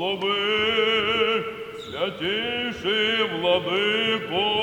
Благослови, святіший владико.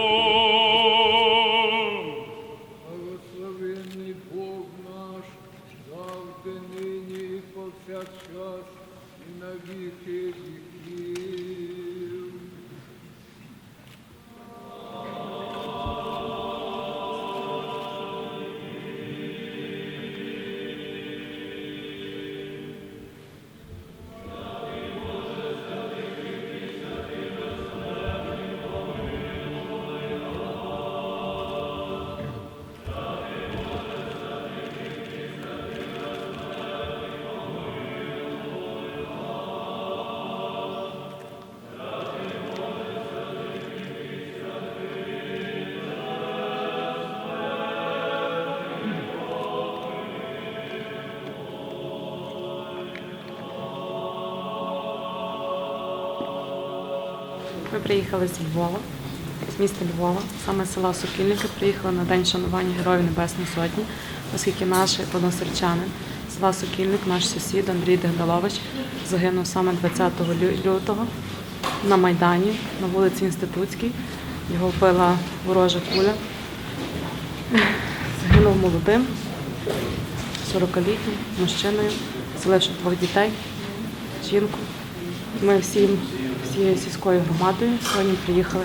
Ми приїхали з Львова, з міста Львова, саме з села Сокільники. Приїхали на день шанування Героїв Небесної Сотні, оскільки наш односельчанин села Сокільник, наш сусід Андрій Дегдалович, загинув саме 20 лютого на Майдані на вулиці Інститутській. Його вбила ворожа куля. Загинув молодим, 40-літнім мужчиною, залишив двох дітей, жінку. Ми всім, всією сільською громадою сьогодні приїхали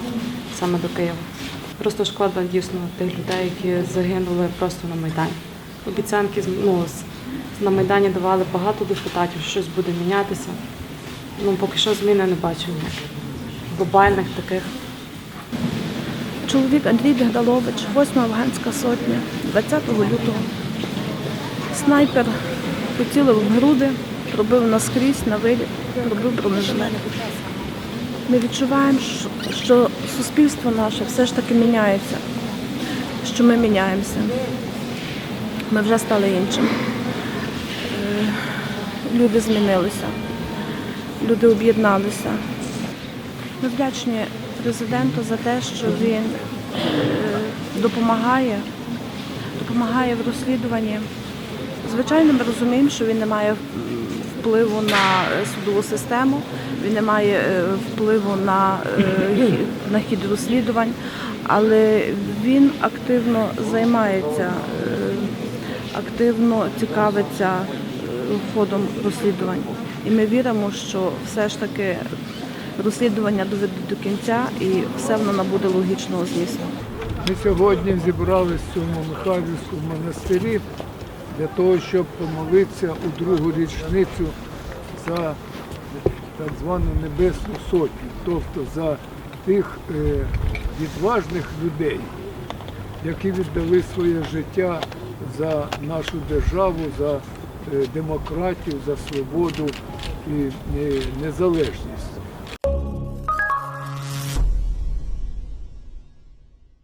саме до Києва. Просто шкода дійсно тих людей, які загинули просто на Майдані. Обіцянки ну, на Майдані давали багато депутатів, що щось буде мінятися. Ну, поки що зміни не бачимо ніяких. Глобальних таких. Чоловік Андрій Бігдалович, 8 афганська сотня, 20 лютого. Снайпер поцілив в груди, пробив наскрізь на виліт, пробив бронежилет. Ми відчуваємо, що- суспільство наше все ж таки міняється, що ми міняємося. Ми вже стали іншими. Е, Люди змінилися, люди об'єдналися. Ми вдячні президенту за те, що він е, допомагає, допомагає в розслідуванні. Звичайно, ми розуміємо, що він не має впливу на е, судову систему, він не має е, впливу на, е, на хід розслідувань, але він активно займається, активно цікавиться ходом розслідувань. І ми віримо, що все ж таки розслідування доведуть до кінця і все воно набуде логічного змісту. Ми сьогодні зібрались в цьому Михайлівському монастирі для того, щоб помолитися у другу річницю за так звану Небесну Сотню, тобто за тих е, відважних людей, які віддали своє життя за нашу державу, за е, демократію, за свободу і е, незалежність.